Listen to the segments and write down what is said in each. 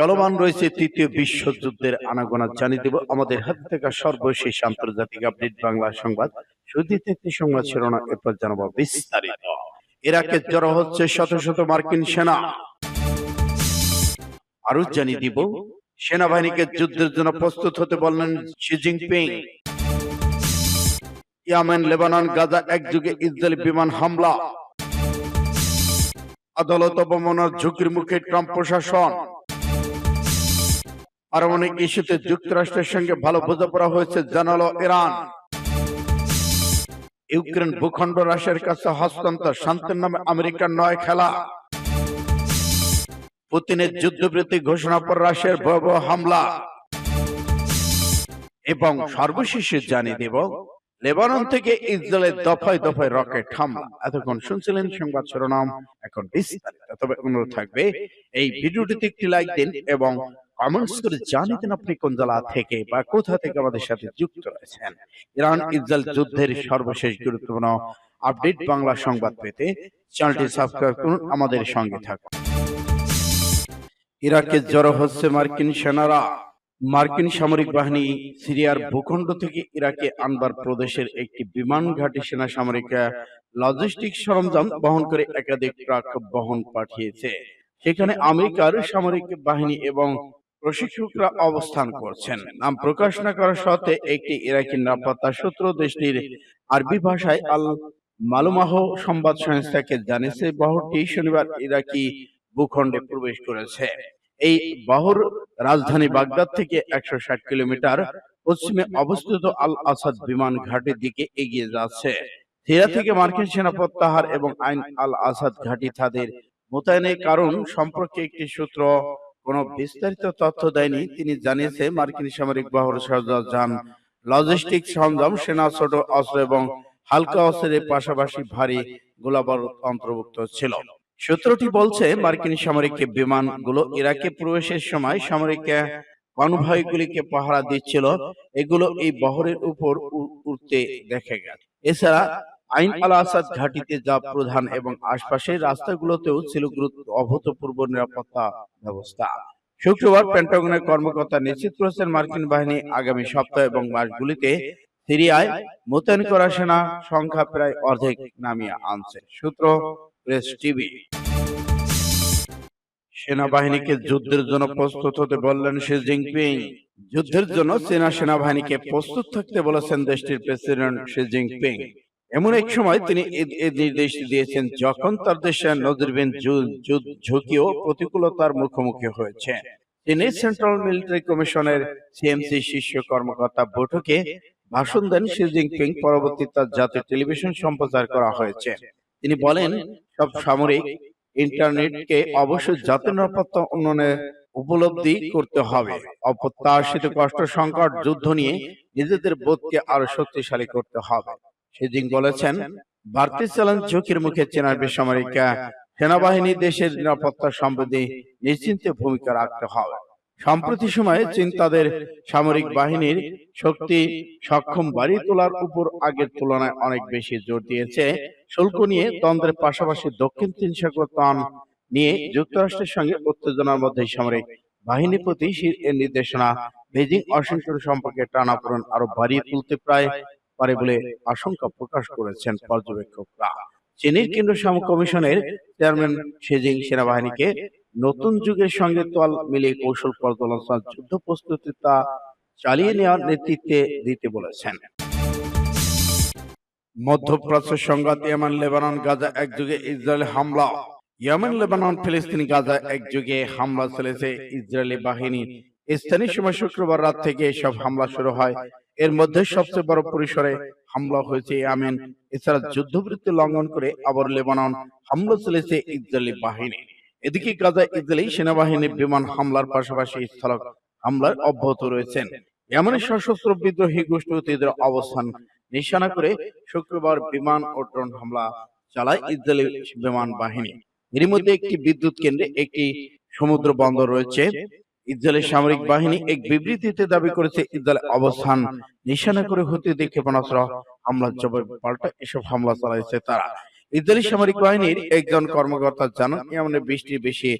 চলমান রয়েছে তৃতীয় বিশ্বযুদ্ধের আনাগোনা জানিয়ে দেব আমাদের হাত থেকে সর্বশেষ আন্তর্জাতিক আপডেট বাংলা সংবাদ। শুধু একটি সংবাদ শিরোনাম এরপর জানাব বিস্তারিত। ইরাকে জড়ো হচ্ছে শত শত মার্কিন সেনা। আরও জানিয়ে দিব, সেনাবাহিনীকে যুদ্ধের জন্য প্রস্তুত হতে বললেন Xi Jinping. Yemen, Lebanon, Gaza একযুগে Israeli বিমান হামলা। আদালত অবমাননার ঝুঁকির মুখে ট্রাম্প প্রশাসন। পারমাণবিক ইস্যুতে যুক্তরাষ্ট্রের সঙ্গে ভালো বোঝাপড়া হয়েছে জানালো ইরান। ইউক্রেন ভূখণ্ড রাশিয়ার কাছে হস্তান্তর শান্তির নামে আমেরিকার নয় খেলা। পুতিনের যুদ্ধবৃত্তি ঘোষণার পর রাশিয়ার ভয়াবহ হামলা। এবং সর্বশেষে জানিয়ে দেব লেবানন থেকে ইসরায়েলের দফায় দফায় রকেট হামলা। এতক্ষণ শুনছিলেন সংবাদ শিরোনাম। এখন বিস্তারিত। তবে অনুরোধ থাকবে এই ভিডিওটিতে একটি লাইক দিন এবং কমেন্টস করে জানিয়ে দিন আপনি কোন জেলা থেকে বা কোথা থেকে আমাদের সাথে যুক্ত রয়েছেন? ইরান ইসরায়েল যুদ্ধের সর্বশেষ গুরুত্বপূর্ণ আপডেট বাংলা সংবাদ পেতে চ্যানেলটি সাবস্ক্রাইব করুন আমাদের সঙ্গে থাকুন। ইরাকে জড়ো হচ্ছে মার্কিন সেনারা। মার্কিন সামরিক বাহিনী সিরিয়ার ভূখণ্ড থেকে ইরাকে আনবার প্রদেশের একটি বিমান ঘাঁটি সেনা সামরিক লজিস্টিক সরঞ্জাম বহন করে একাধিক ট্রাক বহন পাঠিয়েছে। সেখানে আমেরিকার সামরিক বাহিনী এবং প্রশিক্ষকরা অবস্থান করছেন। নাম প্রকাশ না করার সত্ত্বে একটি ইরাকি নিরাপত্তা সূত্র দেশটির আরবি ভাষায় আল মালুমাহ সংবাদ সংস্থাকে জানিয়েছে বহরটি শনিবার ইরাকি ভূখণ্ডে প্রবেশ করেছে। এই বহর রাজধানী বাগদাদ থেকে একশো ষাট কিলোমিটার পশ্চিমে অবস্থিত আল আসাদ বিমান ঘাটির দিকে এগিয়ে যাচ্ছে। সিরিয়া থেকে মার্কিন সেনা প্রত্যাহার এবং আইন আল আসাদ ঘাঁটি তাদের মোতায়েনের কারণ সম্পর্কে একটি সূত্র কোনো বিস্তারিত তথ্য দেয়নি তিনি জানিয়েছে মার্কিন সামরিক বহর সরঞ্জাম লজিস্টিক সরঞ্জাম সেনা ছোট অস্ত্র এবং হালকা অস্ত্রের পাশাপাশি ভারী গোলাবারুদ অন্তর্ভুক্ত ছিল। সূত্রটি বলছে মার্কিন সামরিক বিমানগুলো ইরাকে প্রবেশের সময় সামরিক কনভয়গুলিকে পাহারা দিচ্ছিল এগুলো এই বহরের উপর উঠতে দেখা গেছে। এছাড়া আইন আল আসাদ ঘাটিতে যা প্রধান এবং আশপাশের রাস্তাগুলোতেও ছিল গুরুত্ব অভূতপূর্ব নিরাপত্তা ব্যবস্থা শুক্রবার পেন্টাগনের কর্মকর্তা নিশ্চিত করেছেন মার্কিন বাহিনী আগামী সপ্তাহ এবং মাসগুলিতে সিরিয়ায় মোতায়েন করা সেনা সংখ্যা প্রায় অর্ধেক নামিয়ে আনছে। সূত্র প্রেস টিভি। সেনাবাহিনীকে যুদ্ধের জন্য প্রস্তুত হতে বললেন শি জিনপিং যুদ্ধের জন্য চীনা সেনাবাহিনীকে প্রস্তুত থাকতে বলেছেন দেশটির প্রেসিডেন্ট শি জিনপিং এমন এক সময় তিনি নির্দেশ দিয়েছেন যখন তার দেশে নজিরবিহীন যু- যু- ঝুঁকি ও প্রতিকূলতার মুখোমুখি হয়েছে। তিনি সেন্ট্রাল মিলিটারি কমিশনের সিএমসি শীর্ষ কর্মকর্তা বৈঠকে ভাষণ দেন শি জিনপিং পরবর্তী তার জাতীয় টেলিভিশন সম্প্রচার করা হয়েছে। তিনি বলেন সব সামরিক ইন্টারনেটকে অবশ্যই জাতীয় নিরাপত্তা উন্নয়নে উপলব্ধি করতে হবে। অপ্রত্যাশিত কষ্ট সংকট যুদ্ধ নিয়ে নিজেদের বোধকে আরও শক্তিশালী করতে হবে সেদিন বলেছেন বাড়তি চ্যালেঞ্জ ঝুঁকির মুখে চেনার বেসামরিক সেনাবাহিনী দেশের নিরাপত্তা সম্বন্ধে নিশ্চিন্তে ভূমিকা রাখতে হবে। সম্প্রতি সময়ে চীন তাদের সামরিক বাহিনীর শক্তি সক্ষম বাড়িয়ে তোলার উপর আগের তুলনায় অনেক বেশি জোর দিয়েছে। শুল্ক নিয়ে দ্বন্দ্বের পাশাপাশি দক্ষিণ চীন সাগর ত্রাণ নিয়ে যুক্তরাষ্ট্রের সঙ্গে উত্তেজনার মধ্যে সামরিক বাহিনী প্রতি এর নির্দেশনা বেজিং অসহিষ্ণু সম্পর্কে টানাপোড়েন আরও বাড়িয়ে তুলতে প্রায় পারে বলে আশঙ্কা প্রকাশ করেছেন পর্যবেক্ষকরা। চীনের কেন্দ্র সাম কমিশনের চেয়ারম্যান শেজিং সেনাবাহিনীকে নতুন যুগের সঙ্গে তোয়াল মিলিয়ে কৌশল পর্যালোচনা যুদ্ধ প্রস্তুতি তা চালিয়ে নেওয়ার নেতৃত্বে দিতে বলেছেন। মধ্যপ্রাচ্য সংঘাত ইয়েমেন লেবানন গাজা একযুগে ইসরায়েল হামলা। ইয়েমেন লেবানন ফিলিস্তিনি গাজা একযুগে হামলা চলেছে ইসরায়েলি বাহিনী। স্থানীয় সময় শুক্রবার রাত থেকে এসব হামলা শুরু হয়। এর মধ্যে সবচেয়ে বড় পরিসরে হামলা হয়েছে ইয়েমেন এছাড়া যুদ্ধবৃত্তি লঙ্ঘন করে আবার লেবানন হামলা চলেছে ইসরায়েলি বাহিনী। এদিকে গাজা ইসরায়েলি সেনাবাহিনীর বিমান হামলার পাশাপাশি স্থল হামলার অব্যাহত রয়েছেন ইয়েমেনের সশস্ত্র বিদ্রোহী গোষ্ঠী হুতিদের অবস্থান নিশানা করে শুক্রবার বিমান ও ড্রোন হামলা চালায় ইসরায়েলি বিমান বাহিনী। এর মধ্যে একটি বিদ্যুৎ কেন্দ্রে একটি সমুদ্র বন্দর রয়েছে। ইসরায়েলের সামরিক বাহিনী এক বিবৃতিতে দাবি করেছে ইসরায়েলের অবস্থান নিশানা করে হতে দেখে ক্ষেপণাস্ত্র হামলার জবাব পাল্টা এসব হামলা চালাইছে তারা। ইসরায়েলি সামরিক বাহিনীর একজন কর্মকর্তা জানান এমন বৃষ্টির বেশি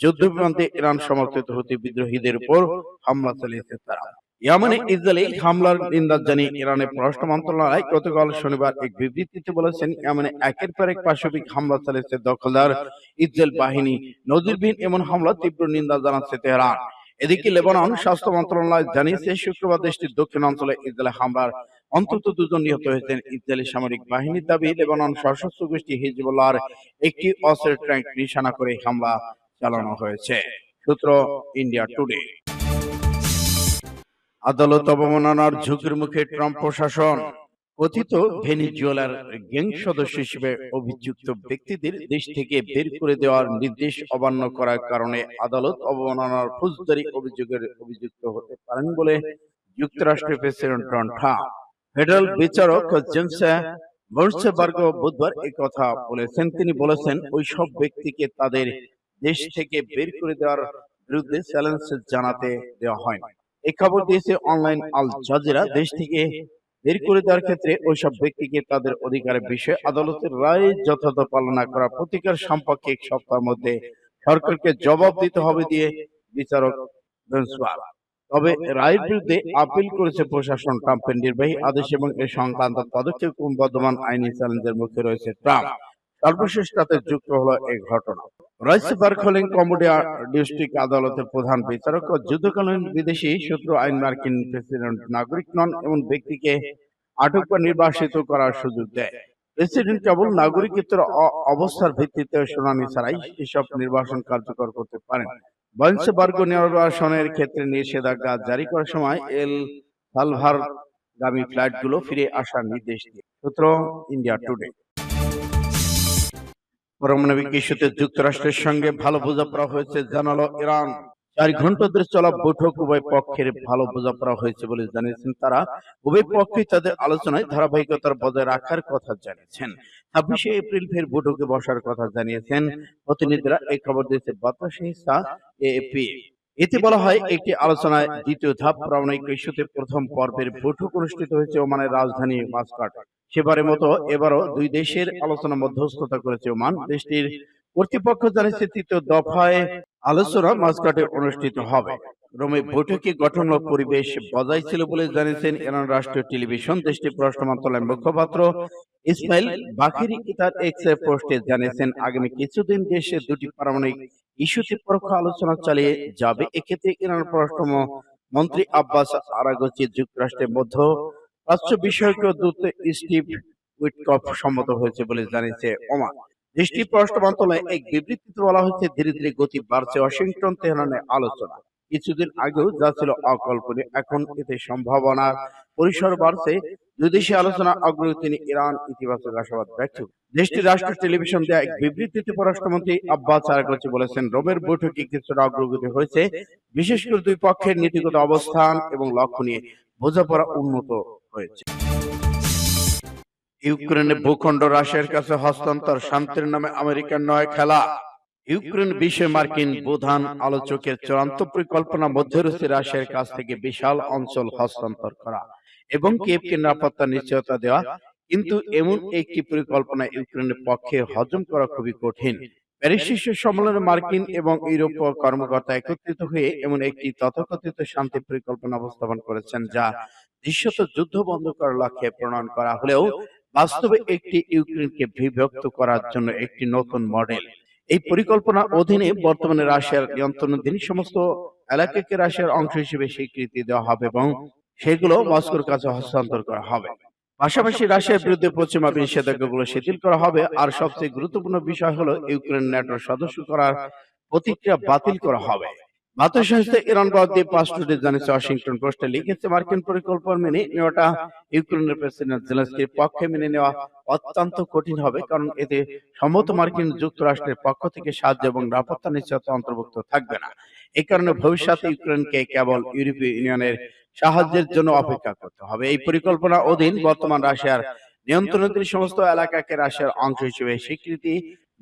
যুদ্ধ বিমানতে ইরান সমর্থিত হতে বিদ্রোহীদের উপর হামলা চালিয়েছে তারা। ইয়ামানে ইসরায়েলি হামলার নিন্দা জানিয়ে ইরানের পররাষ্ট্র মন্ত্রণালয় গতকাল শনিবার এক বিবৃতিতে বলেছেন ইয়ামানে একের পর এক পাশবিক হামলা চালিয়েছে দখলদার ইসরায়েল বাহিনী। নজিরবিহীন এমন হামলা তীব্র নিন্দা জানাচ্ছে তেহরান। এদিকে লেবানন স্বাস্থ্য মন্ত্রণালয় জানিয়েছে শুক্রবার দেশটির দক্ষিণ অঞ্চলে ইসরায়েল হামলার অন্তত দুজন নিহত হয়েছেন ইসরায়েলি সামরিক বাহিনীর দাবি লেবানন সশস্ত্র গোষ্ঠী হিজবুল্লাহর একটি অস্ত্রের ট্যাঙ্ক নিশানা করে হামলা চালানো হয়েছে। সূত্র ইন্ডিয়া টুডে আদালত অবমাননার ঝুঁকির মুখে ট্রাম্প প্রশাসন কথিত ভেনিজুয়েলার গ্যাং সদস্য হিসেবে অভিযুক্ত ব্যক্তিদের দেশ থেকে বের করে দেওয়ার নির্দেশ অমান্য করার কারণে আদালত অবমাননার ফৌজদারি অভিযোগের অভিযুক্ত হতে পারেন বলে যুক্তরাষ্ট্রের প্রেসিডেন্ট ডোনাল্ড ট্রাম্প ফেডারেল বিচারক জেমস মর্সেবার্গ বুধবার কথা বলেছেন। তিনি বলেছেন ওই সব ব্যক্তিকে তাদের দেশ থেকে বের করে দেওয়ার বিরুদ্ধে চ্যালেঞ্জ জানাতে দেওয়া হয় এই খবর দিয়েছে অনলাইন আল জাজিরা। দেশ থেকে বের করে দেওয়ার ক্ষেত্রে ওইসব ব্যক্তিকে তাদের অধিকারের বিষয়ে আদালতের রায় যথাযথ পালন না করার প্রতিকার সম্পর্কে এক সপ্তাহের মধ্যে সরকারকে জবাব দিতে হবে দিয়ে বিচারক তবে রায়ের বিরুদ্ধে আপিল করেছে প্রশাসন ট্রাম্পের নির্বাহী আদেশ এবং এ সংক্রান্ত পদক্ষেপ বর্ধমান আইনি চ্যালেঞ্জের মুখে রয়েছে ট্রাম্প। সর্বশেষ তাতে যুক্ত হলো এই ঘটনা। রাইসবার্গ হলেন কম্বোডিয়া ডিস্ট্রিক্ট আদালতের প্রধান বিচারক ও যুদ্ধকালীন বিদেশি শত্রু আইন মার্কিন প্রেসিডেন্ট নাগরিক নন এমন ব্যক্তিকে আটক বা নির্বাসিত করার সুযোগ দেয়। প্রেসিডেন্ট কেবল নাগরিকত্বের অবস্থার ভিত্তিতে শুনানি ছাড়াই এসব নির্বাসন কার্যকর করতে পারেন। বংশবর্গ নির্বাসনের ক্ষেত্রে নিষেধাজ্ঞা জারি করার সময় এল সালভার গামী ফ্লাইটগুলো ফিরে আসার নির্দেশ দিয়ে। সূত্র ইন্ডিয়া টুডে। পারমাণবিক ইস্যুতে যুক্তরাষ্ট্রের সঙ্গে ভালো বোঝাপড়া হয়েছে, জানালো ইরান। চার ঘণ্টা ধরে চলা বৈঠক উভয় পক্ষের ভালো বোঝাপড়া হয়েছে বলে জানিয়েছেন তারা। উভয় পক্ষই তাদের আলোচনায় ধারাবাহিকতার বজায় রাখার কথা জানিয়েছেন। ছাব্বিশে এপ্রিল ফের বৈঠকে বসার কথা জানিয়েছেন। প্রতিনিধিরা এই খবর দিয়েছে বাতাসে এএপি এতে বলা হয় একটি আলোচনায় দ্বিতীয় ধাপ প্রামাণিক ইস্যুতে প্রথম পর্বের বৈঠক অনুষ্ঠিত হয়েছে ওমানের রাজধানী মাস্কাট। সেবারের মতো এবারও দুই দেশের আলোচনা মধ্যস্থতা করেছে ওমান। দেশটির কর্তৃপক্ষ জানিয়েছে তৃতীয় দফায় আলোচনা মাস্কাটে অনুষ্ঠিত হবে। রোমে বৈঠকে গঠনমূলক পরিবেশ বজায় ছিল বলে জানিয়েছেন ইরান রাষ্ট্রীয় টেলিভিশন দেশটির পররাষ্ট্র মন্ত্রণালয়ের মুখপাত্র ইসমাইল বাকিরি। তার এক্স পোস্টে জানিয়েছেন, আগামী কিছুদিন দেশে দুটি পারমাণবিক ইস্যুতে পরোক্ষ আলোচনা চালিয়ে যাবে। এক্ষেত্রে ইরান পররাষ্ট্র মন্ত্রী আব্বাস আরাগচি যুক্তরাষ্ট্রের মধ্য প্রাচ্য বিষয়ক দূত স্টিভ উইটকফ সম্মত হয়েছে বলে জানিয়েছে ওমান। দেশটির পররাষ্ট্র মন্ত্রণালয়ে এক বিবৃতিতে বলা হয়েছে ধীরে ধীরে গতি বাড়ছে ওয়াশিংটন তেহরানের আলোচনা। কিছুদিন আগেও যা ছিল অকল্পনীয় এখন এতে সম্ভাবনার পরিসর বাড়ছে দুই আলোচনা অগ্রগতি নিয়ে ইরান ইতিবাচক আশাবাদ ব্যক্ত দেশটির রাষ্ট্র টেলিভিশন দেয়া এক বিবৃতিতে পররাষ্ট্রমন্ত্রী আব্বাস আরাগচি বলেছেন রোমের বৈঠকে কিছুটা অগ্রগতি হয়েছে বিশেষ করে দুই পক্ষের নীতিগত অবস্থান এবং লক্ষ্য নিয়ে বোঝাপড়া উন্নত হয়েছে। ইউক্রেনের ভূখণ্ড রাশিয়ার কাছে হস্তান্তর, শান্তির নামে আমেরিকার নয় খেলা। ইউক্রেন বিষয়ে মার্কিন প্রধান আলোচকের চূড়ান্ত পরিকল্পনার মধ্যে রয়েছে রাশিয়ার কাছ থেকে বিশাল অঞ্চল হস্তান্তর করা এবং কিয়েভকে নিরাপত্তা নিশ্চয়তা দেওয়া। কিন্তু এমন একটি পরিকল্পনা ইউক্রেনের পক্ষে হজম করা খুবই কঠিন। প্যারিস শীর্ষ সম্মেলনে মার্কিন এবং ইউরোপীয় কর্মকর্তা একত্রিত হয়ে এমন একটি তথাকথিত শান্তি পরিকল্পনা উপস্থাপন করেছেন, যা দৃশ্যত যুদ্ধ বন্ধ করার লক্ষ্যে প্রণয়ন করা হলেও বাস্তবে একটি ইউক্রেনকে বিভক্ত করার জন্য একটি নতুন মডেল। এই পরিকল্পনা অধীনে বর্তমানে রাশিয়ার নিয়ন্ত্রণাধীন সমস্ত এলাকাকে রাশিয়ার অংশ হিসেবে স্বীকৃতি দেওয়া হবে এবং সেগুলো মস্কোর কাছে হস্তান্তর করা হবে। পাশাপাশি রাশিয়ার বিরুদ্ধে পশ্চিমা নিষেধাজ্ঞাগুলো শিথিল করা হবে আর সবচেয়ে গুরুত্বপূর্ণ বিষয় হলো ইউক্রেন ন্যাটোর সদস্য করার প্রতিক্রিয়া বাতিল করা হবে। বার্তা সংস্থা ইরান বাদ দিয়ে পাঁচ টুডে জানিয়েছে ওয়াশিংটন পোস্টে লিখেছে, মার্কিন পরিকল্পনা মেনে নেওয়াটা ইউক্রেনের প্রেসিডেন্ট জেলেন্সকির পক্ষে মেনে নেওয়া অত্যন্ত কঠিন হবে, কারণ এতে সম্মত মার্কিন যুক্তরাষ্ট্রের পক্ষ থেকে সাহায্য এবং নিরাপত্তা নিশ্চয়তা অন্তর্ভুক্ত থাকবে না। এই কারণে ভবিষ্যতে ইউক্রেনকে কেবল ইউরোপীয় ইউনিয়নের সাহায্যের জন্য অপেক্ষা করতে হবে। এই পরিকল্পনা অধীন বর্তমান রাশিয়ার নিয়ন্ত্রণাধীন সমস্ত এলাকাকে রাশিয়ার অংশ হিসেবে স্বীকৃতি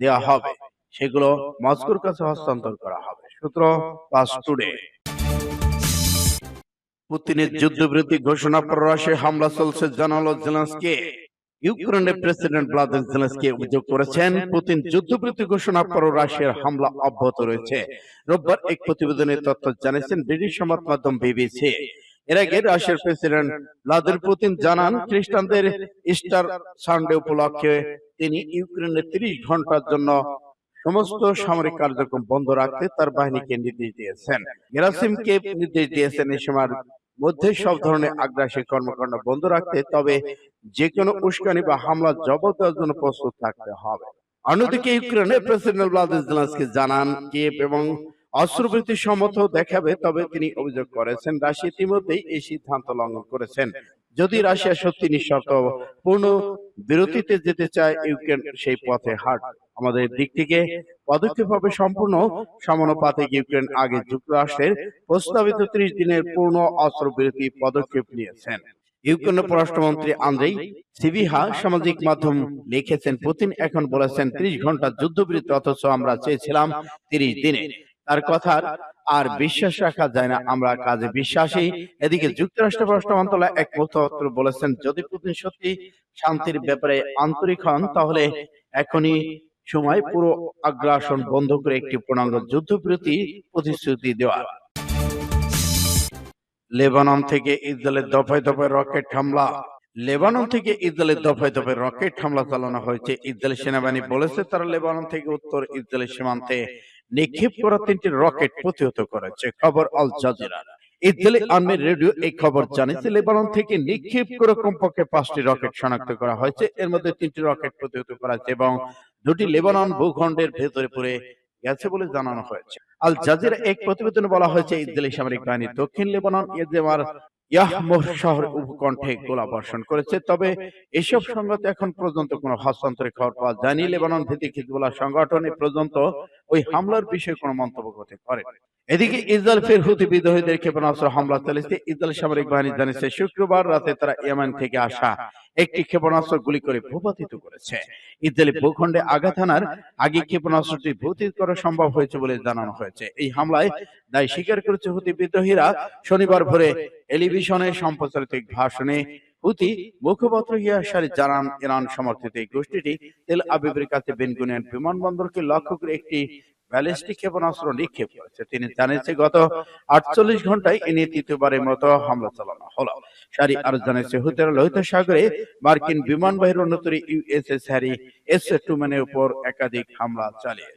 দেওয়া হবে। সেগুলো মস্কোর কাছে হস্তান্তর করা হবে। সূত্র পুতিনের যুদ্ধবিরতি ঘোষণা পর হামলা চলছে জানালো ইউক্রেনের প্রেসিডেন্ট ভ্লাদিমির জেলেনস্কি অভিযোগ করেছেন, পুতিন যুদ্ধবিরতি ঘোষণার পরও রাশিয়ার হামলা অব্যাহত রয়েছে। রোববার এক প্রতিবেদনে তথ্য জানিয়েছেন ব্রিটিশ সংবাদ মাধ্যম বিবিসি। এর আগে রাশিয়ার প্রেসিডেন্ট ভ্লাদিমির পুতিন জানান, খ্রিস্টানদের ইস্টার সানডে উপলক্ষে তিনি ইউক্রেনের তিরিশ ঘণ্টার জন্য সমস্ত সামরিক কার্যক্রম বন্ধ রাখতে তার বাহিনীকে নির্দেশ দিয়েছেন। গেরাসিমকে নির্দেশ দিয়েছেন এই সময়ের মধ্যে সব ধরনের আগ্রাসী কর্মকাণ্ড বন্ধ রাখতে তবে যে কোনো উস্কানি বা হামলা জবাব দেওয়ার জন্য প্রস্তুত থাকতে হবে। অন্যদিকে ইউক্রেনের প্রেসিডেন্ট ভ্লাদিমির জেলেনস্কি জানান কিয়েভ এবং অস্ত্রবিরতি সম্মত দেখাবে তবে তিনি অভিযোগ করেছেন। রাশিয়া ইতিমধ্যেই এই সিদ্ধান্ত লঙ্ঘন করেছেন। যদি রাশিয়া সত্যি নিঃশর্ত পূর্ণ বিরতিতে যেতে চায় ইউক্রেন সেই পথে হাট আমাদের দিক থেকে পদক্ষেপ হবে সম্পূর্ণ সমানুপাতিক ইউক্রেন আগে যুক্তরাষ্ট্রের প্রস্তাবিত ত্রিশ দিনের পূর্ণ অস্ত্রবিরতি পদক্ষেপ নিয়েছেন। ইউক্রেনের পররাষ্ট্রমন্ত্রী আন্দ্রেই সিবিহা সামাজিক মাধ্যম লিখেছেন পুতিন এখন বলেছেন ত্রিশ ঘণ্টা যুদ্ধবিরতি অথচ আমরা চেয়েছিলাম তিরিশ দিনে। তার কথার আর বিশ্বাস রাখা যায় না আমরা কাজে বিশ্বাসী। এদিকে যুক্তরাষ্ট্র পররাষ্ট্র মন্ত্রণালয় এক মুখপাত্র বলেছেন যদি পুতিন সত্যি শান্তির ব্যাপারে আন্তরিক হন তাহলে এখনই সময় পুরো আগ্রাসন বন্ধ করে একটি পূর্ণাঙ্গ যুদ্ধবিরতি প্রতিশ্রুতি দেওয়া। লেবানন থেকে ইসরায়েলের দফায় দফায় রকেট হামলা। লেবানন থেকে ইসরায়েলের দফায় দফায় রকেট হামলা চালানো হয়েছে। ইসরায়েল সেনাবাহিনী বলেছে তারা লেবানন থেকে উত্তর ইসরায়েলের সীমান্তে নিক্ষেপ করা তিনটি রকেট প্রতিহত করেছে। খবর আল জাজিরা। ইসরায়েলি আর্মির রেডিও এই খবর জানিয়েছে লেবানন থেকে নিক্ষেপ করে কমপক্ষে পাঁচটি রকেট শনাক্ত করা হয়েছে। এর মধ্যে তিনটি রকেট প্রতিহত করা হয়েছে এবং দুটি লেবানন ভূখণ্ডের ভেতরে পড়ে গেছে বলে জানানো হয়েছে। আল জাজির এক প্রতিবেদনে বলা হয়েছে ইসরায়েলি সামরিক বাহিনী দক্ষিণ লেবানন ইয়েজেমার ইয়াহমোহ শহর উপকণ্ঠে গোলা বর্ষণ করেছে। তবে এসব সংগত এখন পর্যন্ত কোনো হস্তান্তরের খবর পাওয়া যায়নি। লেবানন ভিত্তিক হিজবুল্লাহ সংগঠন এ পর্যন্ত ওই হামলার বিষয়ে কোনো মন্তব্য করতে পারে এদিকে ইসরায়েল ফের হুতি বিদ্রোহীদের ক্ষেপণাস্ত্র হামলা চালিয়েছে। ইসরায়েল সামরিক বাহিনী জানিয়েছে, শুক্রবার রাতে তারা ইয়েমেন থেকে আসা একটি ক্ষেপণাস্ত্র গুলি করে ভূপাতিত করেছে। ইসরায়েলি ভূখণ্ডে আঘাত হানার আগে ক্ষেপণাস্ত্রটি ভূতিত করা সম্ভব হয়েছে বলে জানানো হয়েছে। এই হামলায় দায় স্বীকার করেছে হুতি বিদ্রোহীরা। শনিবার ভোরে টেলিভিশনে সম্প্রচারিত ভাষণে হুতি মুখপাত্র ইয়াসারি জানান, ইরান সমর্থিত এই গোষ্ঠীটি তেল আবিবের কাছে বেনগুনিয়ান বিমানবন্দরকে লক্ষ্য করে একটি ব্যালিস্টিক ক্ষেপণাস্ত্র নিক্ষেপ করেছে। তিনি জানিয়েছে গত আটচল্লিশ ঘন্টায় এ নিয়ে তৃতীয়বারের মতো হামলা চালানো হলো। সারি আর জানিয়েছে হুতের লোহিত সাগরে মার্কিন বিমান বাহিনীর অন্যতরী ইউএসএস হ্যারি এস টুম্যানের উপর একাধিক হামলা চালিয়ে